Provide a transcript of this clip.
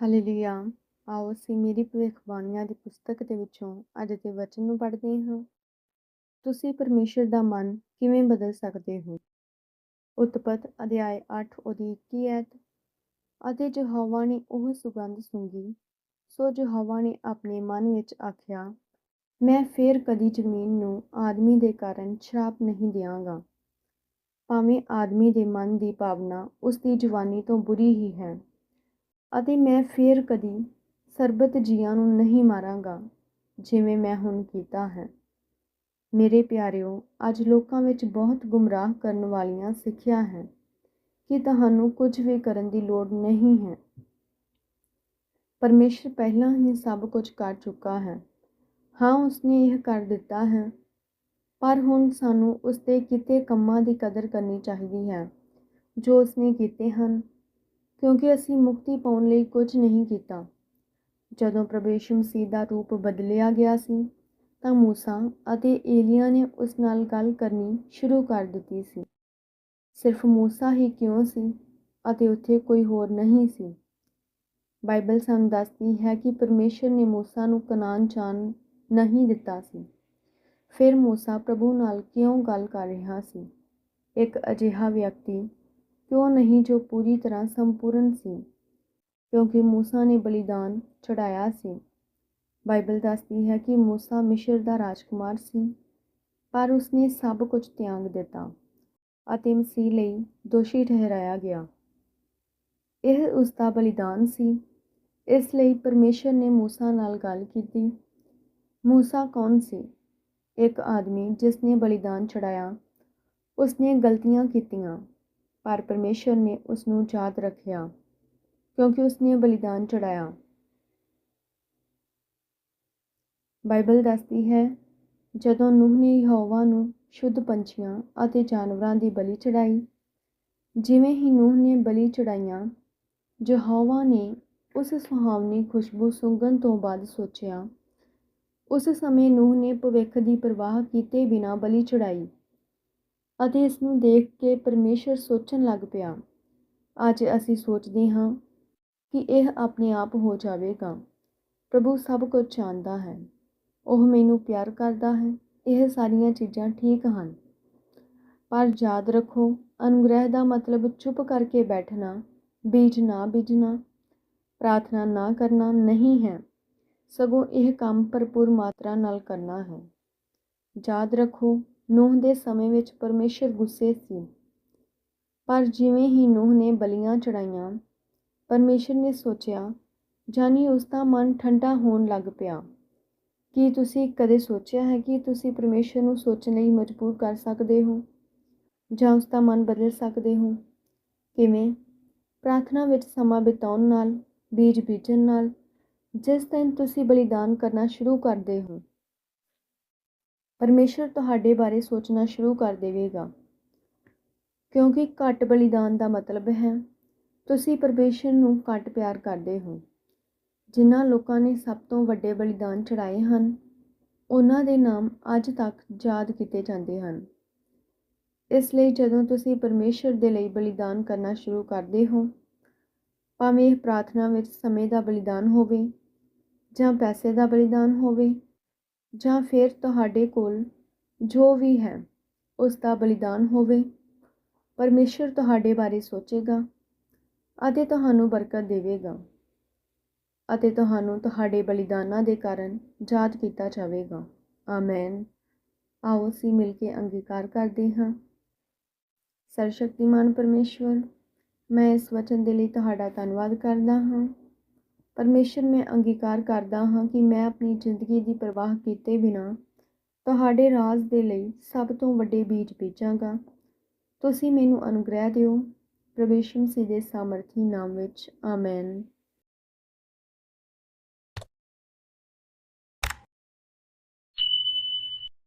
Hallelujah. ਆਓ ਅਸੀਂ ਮੇਰੀ ਭਵਿੱਖਬਾਣੀਆਂ ਦੀ ਪੁਸਤਕ ਦੇ ਵਿੱਚੋਂ ਅੱਜ ਦੇ ਵਚਨ ਨੂੰ ਪੜ੍ਹਦੇ ਹਾਂ। ਤੁਸੀਂ ਪਰਮੇਸ਼ਰ ਦਾ ਮਨ ਕਿਵੇਂ ਬਦਲ ਸਕਦੇ ਹੋ? ਉਤਪਤ ਅਧਿਆਇ 8 ਉਹਦੀ 21 ਐਤ ਅਤੇ ਯਹੋਵਾ ਨੇ ਉਹ ਸੁਗੰਧ ਸੁੰਗੀ। ਸੋ ਯਹੋਵਾ ਨੇ ਆਪਣੇ ਮਨ ਵਿੱਚ ਆਖਿਆ, ਮੈਂ ਫੇਰ ਕਦੀ ਜ਼ਮੀਨ ਨੂੰ ਆਦਮੀ ਦੇ ਕਾਰਨ ਸ਼ਰਾਪ ਨਹੀਂ ਦਿਆਂਗਾ। ਭਾਵੇਂ ਆਦਮੀ ਦੇ ਮਨ ਦੀ ਭਾਵਨਾ ਉਸ ਦੀ ਜਵਾਨੀ ਤੋਂ ਬੁਰੀ ਹੀ ਹੈ। ਅਤੇ ਮੈਂ ਫੇਰ ਕਦੀ ਸਰਬਤ ਜੀਆਂ ਨੂੰ ਨਹੀਂ ਮਾਰਾਂਗਾ, ਜਿਵੇਂ ਮੈਂ ਹੁਣ ਕੀਤਾ ਹੈ। ਮੇਰੇ ਪਿਆਰਿਓ, ਅੱਜ ਲੋਕਾਂ ਵਿੱਚ ਬਹੁਤ ਗੁੰਮਰਾਹ ਕਰਨ ਵਾਲੀਆਂ ਸਿੱਖਿਆ ਹੈ ਕਿ ਤੁਹਾਨੂੰ ਕੁਝ ਵੀ ਕਰਨ ਦੀ ਲੋੜ ਨਹੀਂ ਹੈ। ਪਰਮੇਸ਼ਰ ਪਹਿਲਾਂ ਹੀ ਸਭ ਕੁਝ ਕਰ ਚੁੱਕਾ ਹੈ। ਹਾਂ, ਉਸਨੇ ਇਹ ਕਰ ਦਿੱਤਾ ਹੈ, ਪਰ ਹੁਣ ਸਾਨੂੰ ਉਸ ਦੇ ਕੀਤੇ ਕੰਮਾਂ ਦੀ ਕਦਰ ਕਰਨੀ ਚਾਹੀਦੀ ਹੈ, ਜੋ ਉਸਨੇ ਕੀਤੇ ਹਨ। ਕਿਉਂਕਿ ਅਸੀਂ ਮੁਕਤੀ ਪਾਉਣ ਲਈ ਕੁਝ ਨਹੀਂ ਕੀਤਾ। ਜਦੋਂ ਪ੍ਰਭੂ ਯਿਸੂ ਮਸੀਹ ਦਾ ਰੂਪ ਬਦਲਿਆ ਗਿਆ ਸੀ, ਤਾਂ ਮੂਸਾ ਅਤੇ ਏਲੀਆ ਨੇ ਉਸ ਨਾਲ ਗੱਲ ਕਰਨੀ ਸ਼ੁਰੂ ਕਰ ਦਿੱਤੀ ਸੀ। ਸਿਰਫ ਮੂਸਾ ਹੀ ਕਿਉਂ ਸੀ ਅਤੇ ਉੱਥੇ ਕੋਈ ਹੋਰ ਨਹੀਂ ਸੀ? ਬਾਈਬਲ ਸਾਨੂੰ ਦੱਸਦੀ ਹੈ ਕਿ ਪਰਮੇਸ਼ਰ ਨੇ ਮੂਸਾ ਨੂੰ ਕਨਾਨ ਜਾਣ ਨਹੀਂ ਦਿੱਤਾ ਸੀ। ਫਿਰ ਮੂਸਾ ਪ੍ਰਭੂ ਨਾਲ ਕਿਉਂ ਗੱਲ ਕਰ ਰਿਹਾ ਸੀ? ਇੱਕ ਅਜਿਹਾ ਵਿਅਕਤੀ ਕਿਉਂ ਨਹੀਂ ਜੋ ਪੂਰੀ ਤਰ੍ਹਾਂ ਸੰਪੂਰਨ ਸੀ ਕਿਉਂਕਿ ਮੂਸਾ ਨੇ ਬਲੀਦਾਨ ਚੜਾਇਆ ਸੀ ਬਾਈਬਲ ਦੱਸਦੀ ਹੈ ਕਿ ਮੂਸਾ ਮਿਸ਼ਰ ਦਾ ਰਾਜਕੁਮਾਰ ਸੀ ਪਰ ਉਸਨੇ ਸਭ ਕੁਝ ਤਿਆਗ ਦਿੱਤਾ ਅਤੇ ਮਸੀਹ ਲਈ ਦੋਸ਼ੀ ਠਹਿਰਾਇਆ ਗਿਆ ਇਹ ਉਸ ਦਾ ਬਲੀਦਾਨ ਸੀ ਇਸ ਲਈ ਪਰਮੇਸ਼ਰ ਨੇ ਮੂਸਾ ਨਾਲ ਗੱਲ ਕੀਤੀ ਮੂਸਾ ਕੌਣ ਸੀ ਇੱਕ ਆਦਮੀ ਜਿਸ ਨੇ ਬਲੀਦਾਨ ਚੜਾਇਆ ਉਸਨੇ ਗਲਤੀਆਂ ਕੀਤੀਆਂ ਪਰ ਪਰਮੇਸ਼ਰ ਨੇ ਉਸ ਨੂੰ ਯਾਦ ਰੱਖਿਆ, ਕਿਉਂਕਿ ਉਸ ਨੇ ਬਲੀਦਾਨ ਚੜਾਇਆ ਬਾਈਬਲ ਦੱਸਦੀ ਹੈ, ਜਦੋਂ ਨੂਹ ਨੇ ਯਹੋਵਾ ਨੂੰ ਸ਼ੁੱਧ ਪੰਛੀਆਂ ਅਤੇ ਜਾਨਵਰਾਂ ਦੀ ਬਲੀ ਚੜਾਈ ਜਿਵੇਂ ਹੀ ਨੂਹ ਨੇ ਬਲੀ ਚੜਾਈਆਂ ਯਹੋਵਾ ਨੇ ਉਸ ਸੁਹਾਵਣੀ ਖੁਸ਼ਬੂ ਸੁੰਘਣ ਤੋਂ ਬਾਅਦ ਸੋਚਿਆ, ਉਸ ਸਮੇਂ ਨੂਹ ਨੇ ਭਵਿੱਖ ਦੀ ਪਰਵਾਹ ਕੀਤੇ ਬਿਨਾਂ ਬਲੀ ਚੜਾਈ ਅਤੇ ਇਸ ਨੂੰ ਦੇਖ ਕੇ ਪਰਮੇਸ਼ਰ ਸੋਚਣ ਲੱਗ ਪਿਆ। ਅੱਜ ਅਸੀਂ ਸੋਚਦੇ ਹਾਂ ਕਿ ਇਹ ਆਪਣੇ ਆਪ ਹੋ ਜਾਵੇਗਾ। ਪ੍ਰਭੂ ਸਭ ਕੁਝ ਜਾਣਦਾ ਹੈ। ਉਹ ਮੈਨੂੰ ਪਿਆਰ ਕਰਦਾ ਹੈ। ਇਹ ਸਾਰੀਆਂ ਚੀਜ਼ਾਂ ਠੀਕ ਹਨ। ਪਰ ਯਾਦ ਰੱਖੋ, ਅਨੁਗ੍ਰਹਿ ਦਾ ਮਤਲਬ ਚੁੱਪ ਕਰਕੇ ਬੈਠਣਾ, ਬੀਜ ਨਾ ਬੀਜਣਾ, ਪ੍ਰਾਰਥਨਾ ਨਾ ਕਰਨਾ ਨਹੀਂ ਹੈ। ਸਗੋਂ ਇਹ ਕੰਮ ਭਰਪੂਰ ਮਾਤਰਾ ਨਾਲ ਕਰਨਾ ਹੈ। ਯਾਦ ਰੱਖੋ ਨੂਹ ਦੇ ਸਮੇਂ ਵਿੱਚ ਪਰਮੇਸ਼ਰ ਗੁੱਸੇ ਸੀ। ਪਰ ਜਿਵੇਂ ਹੀ ਨੂਹ ਨੇ ਬਲੀਆਂ ਚੜਾਈਆਂ ਪਰਮੇਸ਼ਰ ਨੇ ਸੋਚਿਆ, ਜਾਨੀ ਉਸ ਦਾ ਮਨ ਠੰਡਾ ਹੋਣ ਲੱਗ ਪਿਆ। ਕੀ ਤੁਸੀਂ ਕਦੇ ਸੋਚਿਆ ਹੈ ਕਿ ਤੁਸੀਂ ਪਰਮੇਸ਼ਰ ਨੂੰ ਸੋਚਣ ਲਈ ਮਜਬੂਰ ਕਰ ਸਕਦੇ ਹੋ? ਜਾਂ ਉਸ ਦਾ ਮਨ ਬਦਲ ਸਕਦੇ ਹੋ? ਕਿਵੇਂ? ਪ੍ਰਾਰਥਨਾ ਵਿੱਚ ਸਮਾਂ ਬਿਤਾਉਣ ਨਾਲ, ਬੀਜ ਬੀਜਣ ਨਾਲ, ਜਿਸ ਦਿਨ ਤੁਸੀਂ ਬਲੀਦਾਨ ਕਰਨਾ ਸ਼ੁਰੂ ਕਰਦੇ ਹੋ ਪਰਮੇਸ਼ਰ ਤੁਹਾਡੇ ਬਾਰੇ ਸੋਚਣਾ ਸ਼ੁਰੂ ਕਰ ਦੇਵੇਗਾ। ਕਿਉਂਕਿ ਘੱਟ ਬਲੀਦਾਨ ਦਾ ਮਤਲਬ ਹੈ, ਤੁਸੀਂ ਪਰਮੇਸ਼ਰ ਨੂੰ ਘੱਟ ਪਿਆਰ ਕਰਦੇ ਹੋ। ਜਿਨ੍ਹਾਂ ਲੋਕਾਂ ਨੇ ਸਭ ਤੋਂ ਵੱਡੇ ਬਲੀਦਾਨ ਚੜਾਏ ਹਨ, ਉਹਨਾਂ ਦੇ ਨਾਮ ਅੱਜ ਤੱਕ ਯਾਦ ਕੀਤੇ ਜਾਂਦੇ ਹਨ। ਇਸ ਲਈ ਜਦੋਂ ਤੁਸੀਂ ਪਰਮੇਸ਼ਰ ਦੇ ਲਈ ਬਲੀਦਾਨ ਕਰਨਾ ਸ਼ੁਰੂ ਕਰਦੇ ਹੋ, ਭਾਵੇਂ ਇਹ ਪ੍ਰਾਰਥਨਾ ਵਿੱਚ ਸਮੇਂ ਦਾ ਬਲੀਦਾਨ ਹੋਵੇ ਜਾਂ ਪੈਸੇ ਦਾ ਬਲੀਦਾਨ ਹੋਵੇ ਜਾਂ ਫਿਰ ਤੁਹਾਡੇ ਕੋਲ ਜੋ ਵੀ ਹੈ, ਉਸ ਦਾ ਬਲੀਦਾਨ ਹੋਵੇ। ਪਰਮੇਸ਼ਰ ਤੁਹਾਡੇ ਬਾਰੇ ਸੋਚੇਗਾ ਅਤੇ ਤੁਹਾਨੂੰ ਬਰਕਤ ਦੇਵੇਗਾ ਅਤੇ ਤੁਹਾਨੂੰ ਤੁਹਾਡੇ ਬਲੀਦਾਨਾਂ ਦੇ ਕਾਰਨ ਯਾਦ ਕੀਤਾ ਜਾਵੇਗਾ। ਆਮੇਨ। ਆਓ ਅਸੀਂ ਮਿਲ ਕੇ ਅੰਗੀਕਾਰ ਕਰਦੇ ਹਾਂ। ਸਰਸ਼ਕਤੀਮਾਨ ਪਰਮੇਸ਼ਵਰ ਮੈਂ ਇਸ ਵਚਨ ਦੇ ਲਈ ਤੁਹਾਡਾ ਧੰਨਵਾਦ ਕਰਦਾ ਹਾਂ। ਪਰਮੇਸ਼ਰ ਮੈਂ ਅੰਗੀਕਾਰ ਕਰਦਾ ਹਾਂ ਕਿ ਮੈਂ ਆਪਣੀ ਜ਼ਿੰਦਗੀ ਦੀ ਪਰਵਾਹ ਕੀਤੇ ਬਿਨਾ ਤੁਹਾਡੇ ਰਾਜ ਦੇ ਲਈ ਸਭ ਤੋਂ ਵੱਡੇ ਬੀਜ ਬੀਜਾਂਗਾ। ਤੁਸੀਂ ਮੈਨੂੰ ਅਨੁਗ੍ਰਹਿ ਦਿਓ। ਪ੍ਰਵੇਸ਼ਮ ਦੇ ਸਾਮਰਥੀ ਨਾਮ ਵਿੱਚ ਆਮੇਨ